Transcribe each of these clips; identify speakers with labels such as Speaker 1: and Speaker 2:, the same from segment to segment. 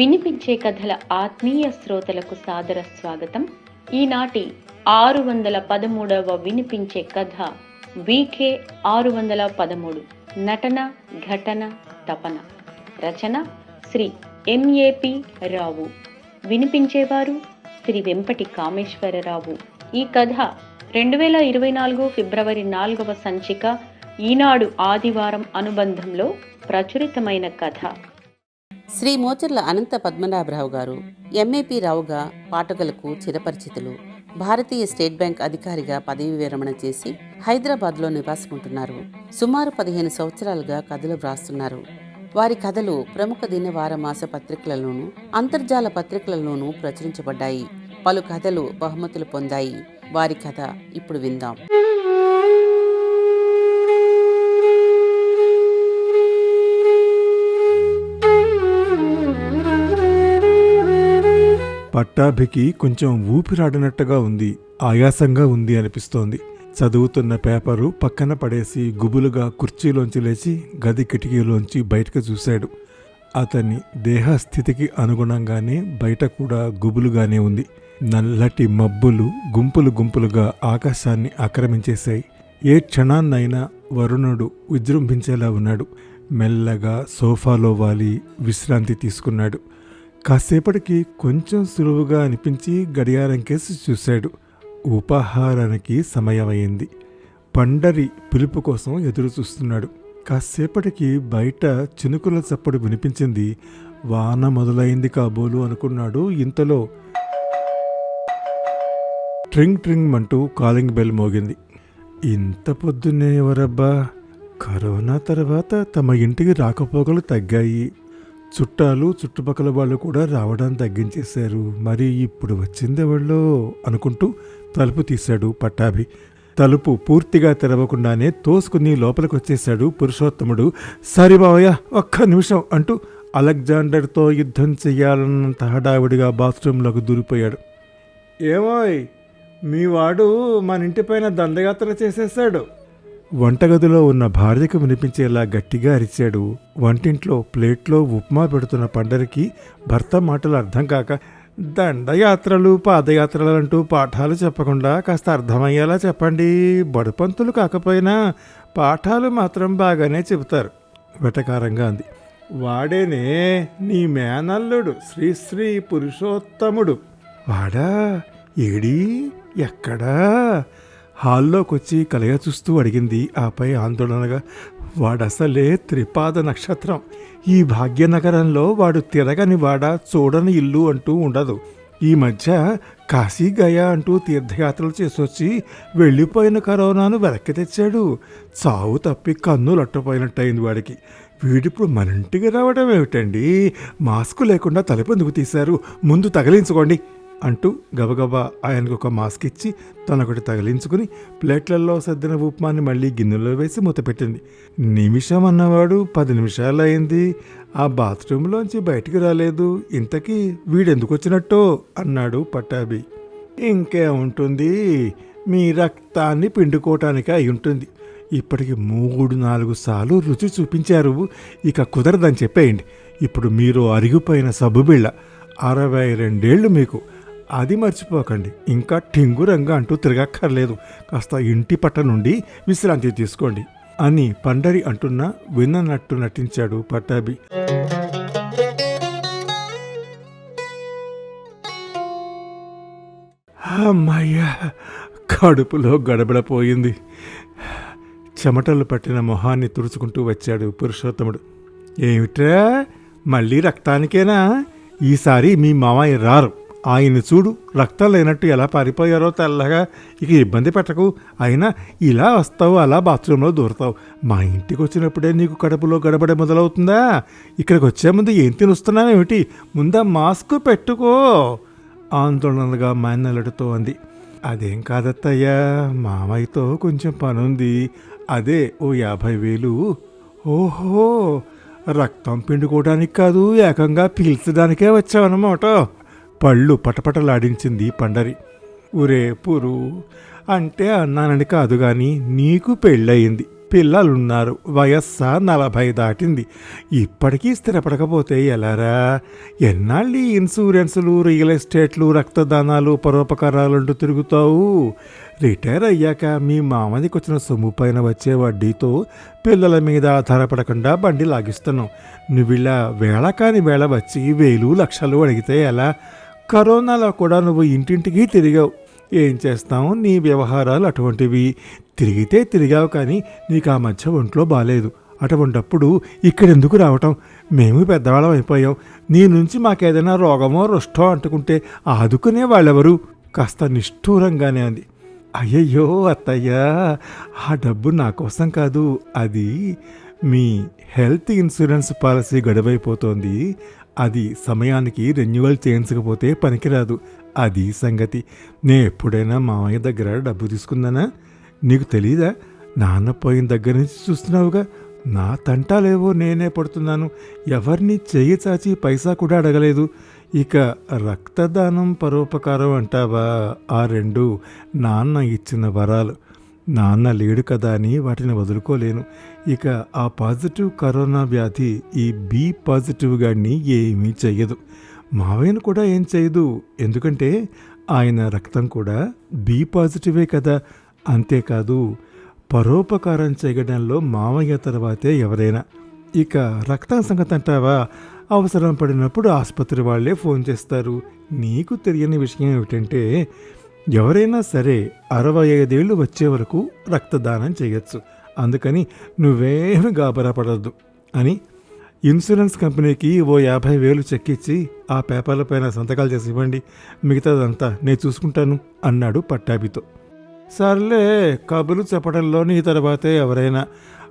Speaker 1: వినిపించే కథల ఆత్మీయ శ్రోతలకు సాదర స్వాగతం. ఈనాటి ఆరు వందల పదమూడవ వినిపించే కథ వికే ఆరు వందల పదమూడు నటన ఘటన తపన. రచన Shri M A P Rao. వినిపించేవారు Shri Vempati Kameswararao. ఈ కథ రెండు వేల ఇరవై నాలుగు ఫిబ్రవరి నాలుగవ సంచిక ఈనాడు ఆదివారం అనుబంధంలో ప్రచురితమైన కథ.
Speaker 2: శ్రీ మోచర్ల అనంత పద్మనాభరావు గారు ఎంఏపి రావుగా పాఠకులకు చిరపరిచితులు భారతీయ స్టేట్ బ్యాంక్ అధికారిగా పదవి విరమణ చేసి హైదరాబాద్లో నివాసముంటున్నారు. సుమారు పదిహేను సంవత్సరాలుగా కథలు వ్రాస్తున్నారు. వారి కథలు ప్రముఖ దినవార మాస పత్రికలలోనూ అంతర్జాల పత్రికలలోనూ ప్రచురించబడ్డాయి. పలు కథలు బహుమతులు పొందాయి. వారి కథ ఇప్పుడు విందాం.
Speaker 3: పట్టాభికి కొంచెం ఊపిరాడినట్టుగా ఉంది ఆయాసంగా ఉంది అనిపిస్తోంది. చదువుతున్న పేపరు పక్కన పడేసి గుబులుగా కుర్చీలోంచి లేచి గది కిటికీలోంచి బయటకు చూశాడు. అతని దేహస్థితికి అనుగుణంగానే బయట కూడా గుబులుగానే ఉంది. నల్లటి మబ్బులు గుంపులు గుంపులుగా ఆకాశాన్ని ఆక్రమించేశాయి. ఏ క్షణాన్నైనా వరుణుడు విజృంభించేలా ఉన్నాడు. మెల్లగా సోఫాలో వాలి విశ్రాంతి తీసుకున్నాడు. కాసేపటికి కొంచెం సులువుగా అనిపించి గడియారం కేసి చూశాడు. ఉపాహారానికి సమయమైంది. పండరి పిలుపు కోసం ఎదురు చూస్తున్నాడు కాసేపటికి బయట చినుకుల చప్పుడు వినిపించింది. వాన మొదలైంది కాబోలు అనుకున్నాడు ఇంతలో. ట్రింగ్ ట్రింగ్ అంటూ కాలింగ్ బెల్ మోగింది. ఇంత పొద్దున్నే ఎవరబ్బా? కరోనా తర్వాత తమ ఇంటికి రాకపోకలు తగ్గాయి. చుట్టాలు చుట్టుపక్కల వాళ్ళు కూడా రావడం తగ్గించేశారు. మరి ఇప్పుడు వచ్చిందెవళ్ళో అనుకుంటూ తలుపు తీశాడు పట్టాభి. తలుపు పూర్తిగా తెరవకుండానే తోసుకుని లోపలికి వచ్చేశాడు పురుషోత్తముడు. సరే బావయ్య ఒక్క నిమిషం అంటూ అలెగ్జాండర్తో యుద్ధం చెయ్యాలన్నంత హడావిడిగా బాత్రూంలోకి దూరిపోయాడు. ఏమోయ్ మీ వాడు మన ఇంటిపైన దండయాత్ర చేసేసాడు వంటగదిలో ఉన్న భార్యకు వినిపించేలా గట్టిగా అరిచాడు. వంటింట్లో ప్లేట్లో ఉప్మా పెడుతున్న పండరికి భర్త మాటలు అర్థం కాక దండయాత్రలు పాదయాత్రలు అంటూ పాఠాలు చెప్పకుండా కాస్త అర్థమయ్యేలా చెప్పండి. బడుపంతులు కాకపోయినా పాఠాలు మాత్రం బాగానే చెబుతారు. వెటకారంగా అంది. వాడేనే నీ మేనల్లుడు శ్రీశ్రీ పురుషోత్తముడు. వాడా? ఏడీ? ఎక్కడా? హాల్లోకి వచ్చి చూస్తూ అడిగింది. ఆపై ఆందోళనగా వాడసలే త్రిపాద నక్షత్రం. ఈ భాగ్యనగరంలో వాడు తిరగని వాడ చూడని ఇల్లు అంటూ ఉండదు. ఈ మధ్య కాశీ గయా అంటూ తీర్థయాత్రలు చేసొచ్చి వెళ్ళిపోయిన కరోనాను వెనక్కి తెచ్చాడు. చావు తప్పి కన్నులు అట్టపోయినట్టయింది వాడికి. వీడిప్పుడు మన ఇంటికి రావడం ఏమిటండి మాస్క్ లేకుండా తలపెందుకు తీశారు? ముందు తగిలించుకోండి. అంటూ గబగబా ఆయనకు ఒక మాస్క్ ఇచ్చి తనొకటి తగిలించుకుని ప్లేట్లలో సర్దిన ఉప్మాని మళ్ళీ గిన్నెలో వేసి మూతపెట్టింది నిమిషం అన్నవాడు పది నిమిషాలు అయింది ఆ బాత్రూంలోంచి బయటికి రాలేదు. ఇంతకీ వీడెందుకు వచ్చినట్టో అన్నాడు పట్టాభి. ఇంకేముంటుంది మీ రక్తాన్ని పిండుకోవటానికి అయి ఉంటుంది ఇప్పటికి మూడు నాలుగు సార్లు రుచి చూపించారు. ఇక కుదరదని చెప్పేయండి. ఇప్పుడు మీరు అరిగిపోయిన సబ్బుబిళ్ళ అరవై రెండేళ్ళు మీకు. అది మర్చిపోకండి. ఇంకా టింగురంగా అంటూ తిరగక్కర్లేదు. కాస్త ఇంటి పట్ట నుండి విశ్రాంతి తీసుకోండి అని పండరి అంటున్నా విన్ననట్టు నటించాడు పట్టాభి. అమ్మయ్యా కడుపులో గడబడపోయింది చెమటలు పట్టిన మొహాన్ని తుడుచుకుంటూ వచ్చాడు పురుషోత్తముడు. ఏమిట్రా? మళ్ళీ రక్తానికేనా? ఈసారి మీ మామయ్య రారు. ఆయన చూడు రక్తం లేనట్టు ఎలా పారిపోయారో తెల్లగా. ఇక ఇబ్బంది పెట్టకు. అయినా ఇలా వస్తావు అలా బాత్రూంలో దూరతావు. మా ఇంటికి వచ్చినప్పుడే నీకు కడుపులో గడబడ మొదలవుతుందా? ఇక్కడికి వచ్చే ముందు ఏం తినుస్తున్నావేమిటి? ముందా మాస్క్ పెట్టుకో ఆందోళనగా మేనల్లుడితో అంది. అదేం కాదత్తయ్యా మామయ్యతో కొంచెం పనుంది. అదే ఓ యాభై వేలు. ఓహో రక్తం పిండుకోవడానికి కాదు ఏకంగా పీల్చడానికే వచ్చావన్నమాట. పళ్ళు పటపటలాడించింది పండరి. ఉరే పురు అంటే అన్నానని కాదు గాని నీకు పెళ్ళయింది. పిల్లలున్నారు వయస్సు నలభై దాటింది. ఇప్పటికీ స్థిరపడకపోతే ఎలారా? ఎన్నాళ్ళు ఈ ఇన్సూరెన్సులు రియల్ ఎస్టేట్లు రక్తదానాలు పరోపకారాలంటూ తిరుగుతావు? రిటైర్ అయ్యాక మీ మామదికి వచ్చిన సొమ్ము పైన వచ్చే వడ్డీతో పిల్లల మీద ఆధారపడకుండా బండి లాగిస్తున్నావు. నువ్విలా వేళ కాని వేళ వచ్చి వేలు లక్షలు అడిగితే ఎలా? కరోనాలో కూడా నువ్వు ఇంటింటికి తిరిగావు. ఏం చేస్తాం నీ వ్యవహారాలు అటువంటివి. తిరిగితే తిరిగావు కానీ నీకు ఆ మధ్య ఒంట్లో బాగాలేదు అటువంటప్పుడు ఇక్కడెందుకు రావటం? మేము పెద్దవాళ్ళం అయిపోయాం. నీ నుంచి మాకేదైనా రోగమో రుష్టో అంటుకుంటే ఆదుకునే వాళ్ళెవరు? కాస్త నిష్ఠూరంగానే అంది. అయ్యయ్యో అత్తయ్యా ఆ డబ్బు నా కోసం కాదు. అది మీ హెల్త్ ఇన్సూరెన్స్ పాలసీ గడువైపోతోంది. అది సమయానికి రెన్యువల్ చేయించకపోతే పనికిరాదు. అది సంగతి. నే ఎప్పుడైనా మామయ్య దగ్గర డబ్బు తీసుకుందానా నీకు తెలీదా? నాన్న పోయిన దగ్గర నుంచి చూస్తున్నావుగా? నా తంటాలేవో నేనే పడుతున్నాను. ఎవరిని చెయ్యి చాచి పైసా కూడా అడగలేదు. ఇక రక్తదానం పరోపకారం అంటావా? ఆ రెండు నాన్న ఇచ్చిన వరాలు. నాన్న లేడు కదా అని వాటిని వదులుకోలేను. ఇక ఆ పాజిటివ్ కరోనా వ్యాధి ఈ బి పాజిటివ్ గాడిని ఏమీ చేయదు మావయ్యను కూడా ఏం చేయదు ఎందుకంటే ఆయన రక్తం కూడా బి పాజిటివే కదా. అంతేకాదు పరోపకారం చేయడంలో మావయ్య తర్వాతే ఎవరైనా. ఇక రక్తం సంగతి అంటావా? అవసరం పడినప్పుడు ఆసుపత్రి వాళ్ళే ఫోన్ చేస్తారు. నీకు తెలియని విషయం ఏమిటంటే ఎవరైనా సరే అరవై ఐదేళ్ళు వచ్చే వరకు రక్తదానం చేయొచ్చు. అందుకని నువ్వేమి గాబరాపడద్దు అని ఇన్సూరెన్స్ కంపెనీకి ఓ యాభై వేలు చెక్కిచ్చి ఆ పేపర్ల పైన సంతకాలు చేసి ఇవ్వండి. మిగతాదంతా నేను చూసుకుంటాను అన్నాడు పట్టాభితో. సర్లే కబులు చెప్పడంలో నీ తర్వాతే ఎవరైనా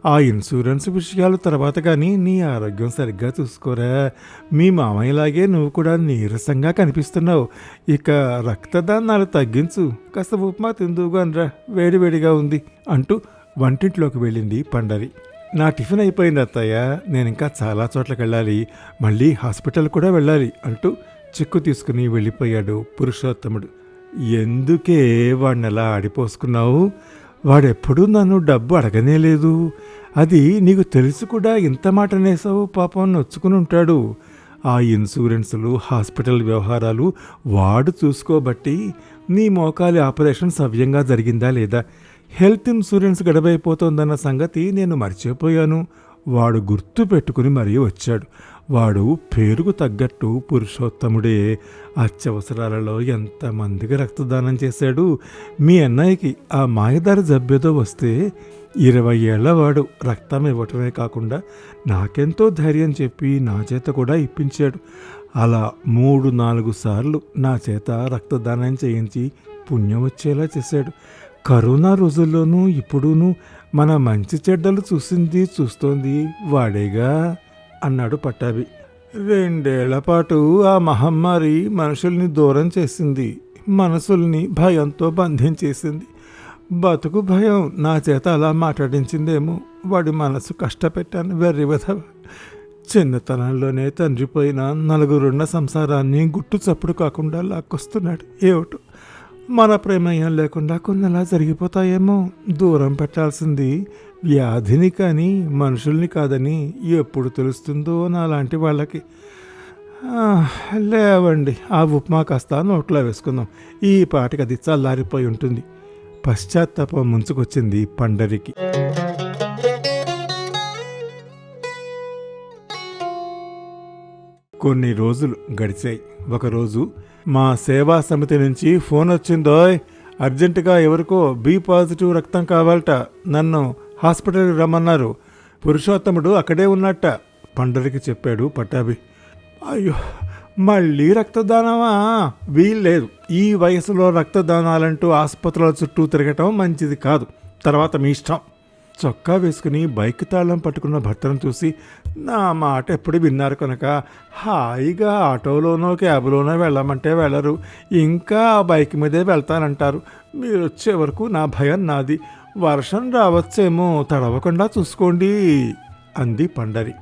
Speaker 3: ఆ ఇన్సూరెన్స్ విషయాలు తర్వాత కానీ నీ ఆరోగ్యం సరిగ్గా చూసుకోరా. మీ మామయ్యలాగే నువ్వు కూడా నీరసంగా కనిపిస్తున్నావు. ఇక రక్తదానాలు తగ్గించు. కాస్త ఉప్మా తిందువుగానరా వేడివేడిగా ఉంది అంటూ వంటింట్లోకి వెళ్ళింది పండరి. నా టిఫిన్ అయిపోయింది అత్తయ్య. నేను ఇంకా చాలా చోట్లకి వెళ్ళాలి. మళ్ళీ హాస్పిటల్ కూడా వెళ్ళాలి అంటూ చిక్కు తీసుకుని వెళ్ళిపోయాడు పురుషోత్తముడు. ఎందుకే వాడిని అలా ఆడిపోసుకున్నావు? వాడెప్పుడూ నన్ను డబ్బు అడగనే లేదు. అది నీకు తెలుసు కూడా ఇంత మాట నేసావు పాపం నొచ్చుకుని ఉంటాడు. ఆ ఇన్సూరెన్సులు హాస్పిటల్ వ్యవహారాలు వాడు చూసుకోబట్టి నీ మోకాలి ఆపరేషన్ సవ్యంగా జరిగిందా లేదా? హెల్త్ ఇన్సూరెన్స్ గడవైపోతోందన్న సంగతి నేను మర్చిపోయాను. వాడు గుర్తు పెట్టుకుని మరీ వచ్చాడు. వాడు పేరుకు తగ్గట్టు పురుషోత్తముడే. అత్యవసరాలలో ఎంతమందికి రక్తదానం చేశాడు? మీ అన్నయ్యకి ఆ మాయదారి జబ్బేదో వస్తే ఇరవై ఏళ్ళవాడు రక్తం ఇవ్వటమే కాకుండా నాకెంతో ధైర్యం చెప్పి నా చేత కూడా ఇప్పించాడు. అలా మూడు నాలుగు సార్లు నా చేత రక్తదానం చేయించి పుణ్యం వచ్చేలా చేశాడు. కరోనా రోజుల్లోనూ ఇప్పుడును మన మంచి చెడ్డలు చూసింది చూస్తోంది వాడేగా? అన్నాడు పట్టాభి. రెండేళ్ళ పాటు ఆ మహమ్మారి మనుషుల్ని దూరం చేసింది. మనసుల్ని భయంతో బంధించేసింది. బతుకు భయం నా చేత అలా మాట్లాడించిందేమో. వాడి మనసు కష్టపెట్టాను వెర్రి విధవ. చిన్నతనంలోనే తండ్రిపోయిన నలుగురున్న సంసారాన్ని గుట్టు చప్పుడు కాకుండా లాక్కొస్తున్నాడు. ఏమిటో మన ప్రమేయం లేకుండా కొన్నలా జరిగిపోతాయేమో. దూరం పెట్టాల్సింది వ్యాధిని కానీ మనుషుల్ని కాదని ఎప్పుడు తెలుస్తుందో నాలాంటి వాళ్ళకి. లేవండి ఆ ఉప్మా కాస్త నోట్లో వేసుకుందాం. ఈ పాటికి అది చల్లారిపోయి ఉంటుంది. పశ్చాత్తాపం ముంచుకొచ్చింది పండరికి. కొన్ని రోజులు గడిచాయి. ఒకరోజు మా సేవా సమితి నుంచి ఫోన్ వచ్చిందోయ్ అర్జెంటుగా ఎవరికో బి పాజిటివ్ రక్తం కావాలట నన్ను హాస్పిటల్కి రమ్మన్నారు. పురుషోత్తముడు అక్కడే ఉన్నట్ట పండరికి చెప్పాడు పట్టాభి. అయ్యో మళ్ళీ రక్తదానమా? వీల్లేదు. ఈ వయసులో రక్తదానాలంటూ ఆసుపత్రుల చుట్టూ తిరగటం మంచిది కాదు. తర్వాత మీ ఇష్టం. చొక్కా వేసుకుని బైక్ తాళం పట్టుకున్న భర్తను చూసి నా మాట ఎప్పుడు విన్నారు కనుక? హాయిగా ఆటోలోనో క్యాబ్లోనో వెళ్ళమంటే వెళ్ళరు. ఇంకా ఆ బైక్ మీదే వెళ్తానంటారు. మీరు వచ్చే వరకు నా భయం నాది. వర్షం రావచ్చేమో తడవకుండా చూసుకోండి అంది పండరి.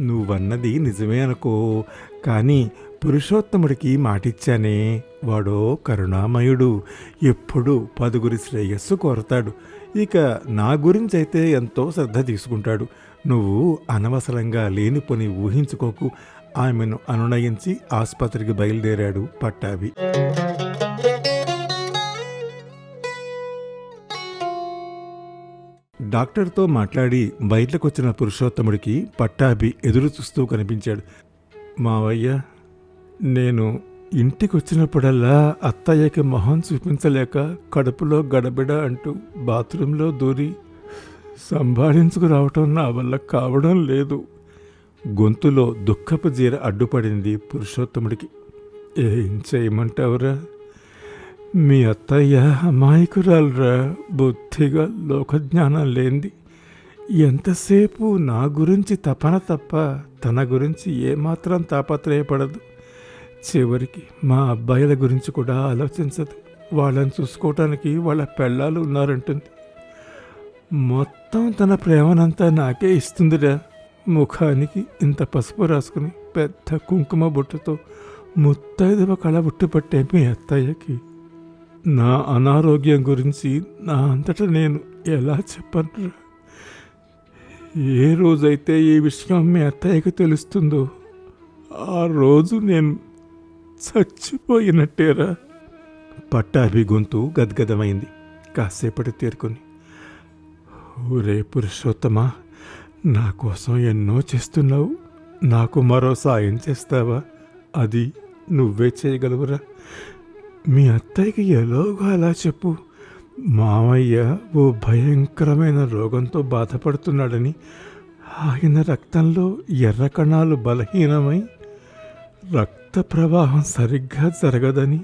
Speaker 3: నువ్వన్నది నిజమే అనుకో కానీ పురుషోత్తముడికి మాటిచ్చానే వాడో కరుణామయుడు. ఎప్పుడు పదుగురి శ్రేయస్సు కోరతాడు. ఇక నా గురించి అయితే ఎంతో శ్రద్ధ తీసుకుంటాడు. నువ్వు అనవసరంగా లేనిపోని ఊహించుకోకు. ఆమెను అనునయించి ఆసుపత్రికి బయలుదేరాడు పట్టాభి. డాక్టర్తో మాట్లాడి బయటకొచ్చిన పురుషోత్తముడికి పట్టాభి ఎదురు చూస్తూ కనిపించాడు. మావయ్య నేను ఇంటికి వచ్చినప్పుడల్లా అత్తయ్యకి మొహం చూపించలేక కడుపులో గడబిడ అంటూ బాత్రూంలో దూరి సంభాళించుకురావటం నా వల్ల కావడం లేదు. గొంతులో దుఃఖపు జీర అడ్డుపడింది పురుషోత్తముడికి. ఏం చేయమంటావురా? మీ అత్తయ్య అమాయకురాలురా బుద్ధిగా లోకజ్ఞానం లేనిది. ఎంతసేపు నా గురించి తపన తప్ప తన గురించి ఏమాత్రం తాపత్రయపడదు. చివరికి మా అబ్బాయిల గురించి కూడా ఆలోచించదు. వాళ్ళని చూసుకోవటానికి వాళ్ళ పెళ్ళాలు ఉన్నారంటుంది. మొత్తం తన ప్రేమనంతా నాకే ఇస్తుందిరా. ముఖానికి ఇంత పసుపు రాసుకుని పెద్ద కుంకుమ బుట్టతో ముత్తైదవ కళ బుట్టుపట్టే మీ అత్తయ్యకి. నా అనారోగ్యం గురించి నా అంతటా నేను ఎలా చెప్పనురా? ఏ రోజైతే ఈ విషయం మీ అత్తయ్యకి తెలుస్తుందో ఆ రోజు నేను చచ్చిపోయినట్టేరా. పట్టాభి గొంతు గద్గదమైంది. కాసేపటి తేరుకుని ఊరే పురుషోత్తమా నా కోసం ఎన్నో చేస్తున్నావు. నాకు మరో సాయం చేస్తావా? అది నువ్వే చేయగలవురా. మీ అత్తయ్యకి ఎలాగో అలా చెప్పు. మామయ్య ఓ భయంకరమైన రోగంతో బాధపడుతున్నాడని ఆయన రక్తంలో ఎర్ర కణాలు బలహీనమై రక్త ప్రవాహం సరిగ్గా జరగదని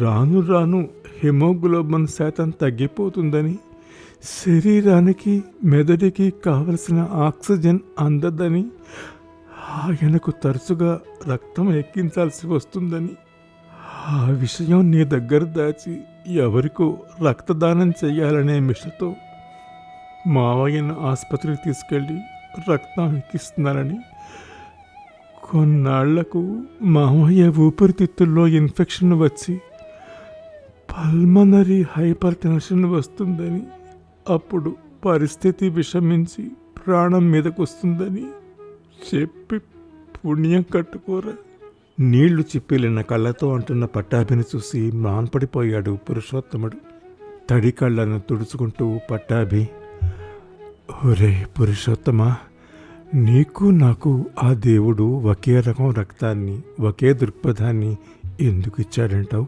Speaker 3: రాను రాను హిమోగ్లోబిన్ శాతం తగ్గిపోతుందని శరీరానికి మెదడుకి కావలసిన ఆక్సిజన్ అందదని ఆయనకు తరచుగా రక్తం ఎక్కించాల్సి వస్తుందని. ఆ విషయం నీ దగ్గర దాచి ఎవరికో రక్తదానం చేయాలనే మిషతో మావయ్యను ఆసుపత్రికి తీసుకెళ్ళి రక్తం ఎక్కిస్తున్నారని కొన్నాళ్ళకు మామయ్య ఊపిరితిత్తుల్లో ఇన్ఫెక్షన్ వచ్చి పల్మనరీ హైపర్ టెన్షన్ వస్తుందని అప్పుడు పరిస్థితి విషమించి ప్రాణం మీదకు వస్తుందని చెప్పి పుణ్యం కట్టుకోరా. నీళ్ళు చిప్పిలిన కళ్ళతో అంటున్న పట్టాభిని చూసి మాన్పడిపోయాడు పురుషోత్తముడు. తడి కళ్ళను తుడుచుకుంటూ పట్టాభి ఒరే పురుషోత్తమా నీకు నాకు ఆ దేవుడు ఒకే రకం రక్తాన్ని ఒకే దృక్పథాన్ని ఎందుకు ఇచ్చాడంటావు?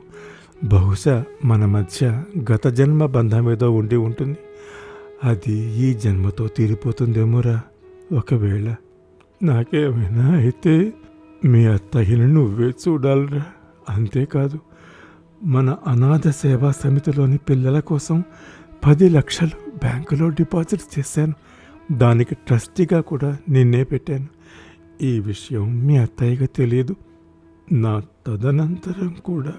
Speaker 3: బహుశా మన మధ్య గత జన్మ బంధం ఏదో ఉండి ఉంటుంది. అది ఈ జన్మతో తీరిపోతుందేమోరా? ఒకవేళ నాకేమైనా అయితే మీ అత్తయ్యను నువ్వే చూడాలిరా. అంతేకాదు మన అనాథ సేవా సమితిలోని పిల్లల కోసం పది లక్షలు బ్యాంకులో డిపాజిట్ చేశాను. దానికి ట్రస్టీగా కూడా నిన్నే పెట్టాను. ఈ విషయం మీ అత్తయ్యకి తెలియదు. నా తదనంతరం కూడా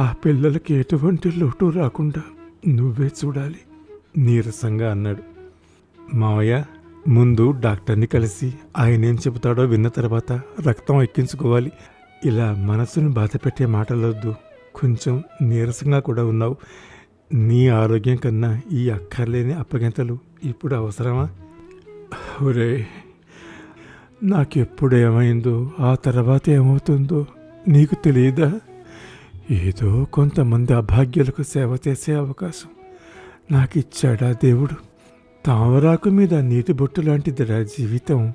Speaker 3: ఆ పిల్లలకి ఎటువంటి లోటు రాకుండా నువ్వే చూడాలి నీరసంగా అన్నాడు. మావయ్య ముందు డాక్టర్ని కలిసి ఆయన ఏం చెబుతాడో విన్న తర్వాత రక్తం ఎక్కించుకోవాలి. ఇలా మనసును బాధపెట్టే మాటలొద్దు. కొంచెం నీరసంగా కూడా ఉన్నావు. నీ ఆరోగ్యం కన్నా ఈ అక్కర్లేని అప్పగింతలు ఇప్పుడు అవసరమా? ఒరే నాకెప్పుడు ఏమైందో ఆ తర్వాత ఏమవుతుందో నీకు తెలియదా ఏదో కొంతమంది అభాగ్యులకు సేవ చేసే అవకాశం నాకు ఇచ్చాడా దేవుడు? తామరాకు మీద నీటి బొట్టు లాంటిదిరా జీవితం.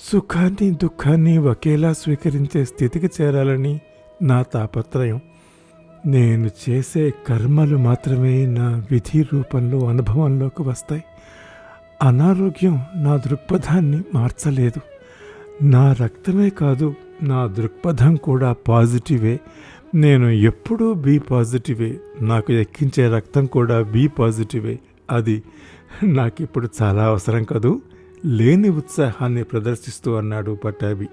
Speaker 3: సుఖాన్ని దుఃఖాన్ని ఒకేలా స్వీకరించే స్థితికి చేరాలని నా తాపత్రయం. నేను చేసే కర్మలు మాత్రమే నా విధి రూపంలో అనుభవంలోకి వస్తాయి. అనారోగ్యం నా దృక్పథాన్ని మార్చలేదు. నా రక్తమే కాదు నా దృక్పథం కూడా పాజిటివే. నేను ఎప్పుడూ బి పాజిటివే. నాకు ఎక్కించే రక్తం కూడా బి పాజిటివే. అది నాకిప్పుడు చాలా అవసరం కదూ? లేని ఉత్సాహాన్ని ప్రదర్శిస్తూ అన్నాడు పట్టాభి.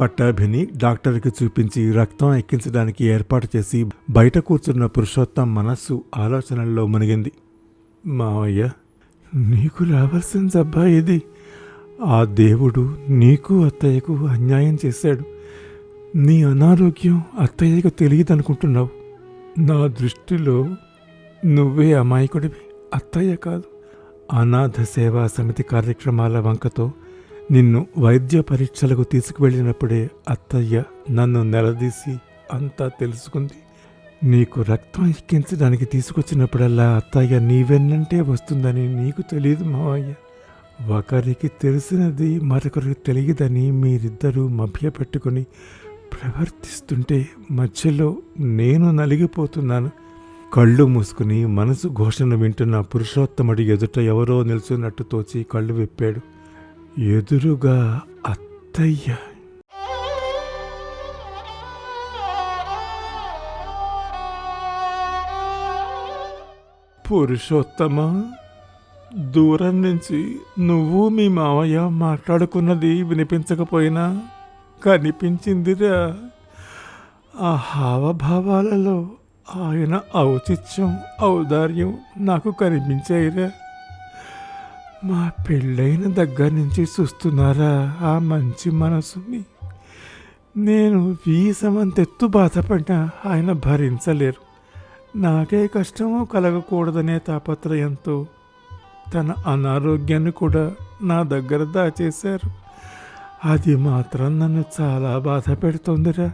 Speaker 3: పట్టాభిని డాక్టర్కి చూపించి రక్తం ఎక్కించడానికి ఏర్పాటు చేసి బయట కూర్చున్న పురుషోత్తం మనస్సు ఆలోచనల్లో మునిగింది. మావయ్య నీకు రావాల్సిన జబ్బా ఇది ఆ దేవుడు నీకు అత్తయ్యకు అన్యాయం చేశాడు. నీ అనారోగ్యం అత్తయ్యకు తెలియదనుకుంటున్నావు. నా దృష్టిలో నువ్వే అమాయకుడివి. అత్తయ్య కాదు. అనాథ సేవా సమితి కార్యక్రమాల వంకతో నిన్ను వైద్య పరీక్షలకు తీసుకువెళ్ళినప్పుడే అత్తయ్య నన్ను నిలదీసి అంతా తెలుసుకుంది. నీకు రక్తం ఎక్కించడానికి తీసుకొచ్చినప్పుడల్లా అత్తయ్య నీవెన్నంటే వస్తుందని నీకు తెలియదు మావయ్య. ఒకరికి తెలిసినది మరొకరికి తెలియదని మీరిద్దరూ మభ్యపెట్టుకుని ప్రవర్తిస్తుంటే మధ్యలో నేను నలిగిపోతున్నాను. కళ్ళు మూసుకుని మనసు ఘోషణ వింటున్న పురుషోత్తముడి ఎదుట ఎవరో నిలుచున్నట్టు తోచి కళ్ళు విప్పాడు. ఎదురుగా అత్తయ్య. పురుషోత్తమ దూరం నుంచి నువ్వు మీ మావయ్య మాట్లాడుకున్నది వినిపించకపోయినా కనిపించిందిరా. ఆ హావభావాలలో ఆయన ఔచిత్యం ఔదార్యం నాకు కనిపించాయిరా. మా పెళ్ళైన దగ్గర నుంచి చూస్తున్నారా ఆ మంచి మనసుని? నేను వీసమంతెత్తు బాధపడ్డా ఆయన భరించలేరు. నాకే కష్టము కలగకూడదనే తాపత్రయంతో తన అనారోగ్యాన్ని కూడా నా దగ్గర దాచేశారు. అది మాత్రం నన్ను చాలా బాధ పెడుతుందిరా.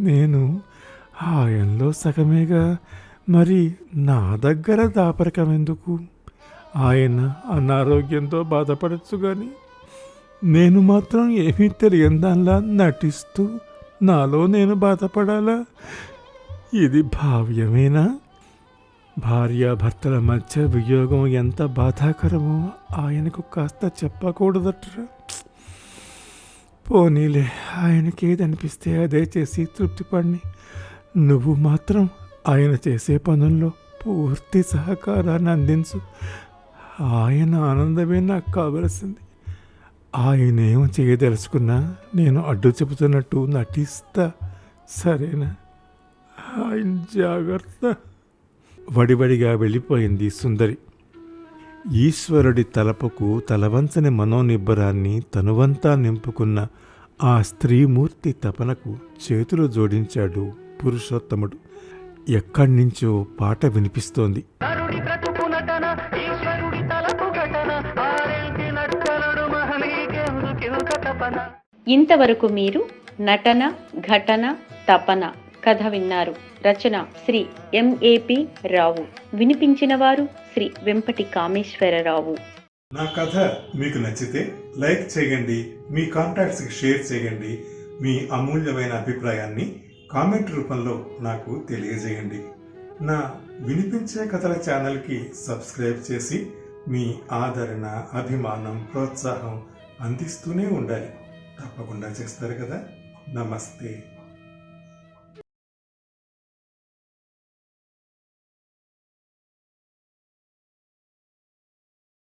Speaker 3: నేను ఆయనలో సగమేగా. మరి నా దగ్గర దాపరికం ఎందుకు ఆయన అనారోగ్యంతో బాధపడచ్చు కానీ నేను మాత్రం ఏమీ తెలియని దానిలా నటిస్తూ నాలో నేను బాధపడాలా? ఇది భావ్యమేనా? భార్యాభర్తల మధ్య వియోగం ఎంత బాధాకరమో ఆయనకు కాస్త చెప్పకూడదట్రా. పోనీలే ఆయనకి ఏది అనిపిస్తే అదే చేసి తృప్తిపడిని. నువ్వు మాత్రం ఆయన చేసే పనుల్లో పూర్తి సహకారాన్ని అందించు. ఆయన ఆనందమే నాకు కావలసింది. ఆయన ఏం చేయదలుచుకున్నా నేను అడ్డు చెబుతున్నట్టు నటిస్తా. సరేనా? ఆయన జాగ్రత్త. వడివడిగా వెళ్ళిపోయింది సుందరి. ఈశ్వరుడి తలపుకు తలవంచని మనోనిబ్బరాన్ని తనువంతా నింపుకున్న ఆ స్త్రీమూర్తి తపనకు చేతులు జోడించాడు పురుషోత్తముడు. ఎక్కడి నుంచో పాట వినిపిస్తోంది.
Speaker 1: ఇంతవరకు మీరు నటన ఘటన తపన కథ విన్నారు. రచన Shri M A P Rao. వినిపించిన వారు శ్రీ వెంపటి కామేశ్వరరావు.
Speaker 3: నా కథ మీకు నచ్చితే లైక్ చేయండి మీ కాంటాక్ట్స్కి షేర్ చేయండి మీ అమూల్యమైన అభిప్రాయాన్ని కామెంట్ రూపంలో నాకు తెలియజేయండి. నా వినిపించే కథల ఛానల్కి సబ్స్క్రైబ్ చేసి మీ ఆదరణ అభిమానం ప్రోత్సాహం అందిస్తూనే ఉండాలి. తప్పకుండా చేస్తారు కదా. నమస్తే.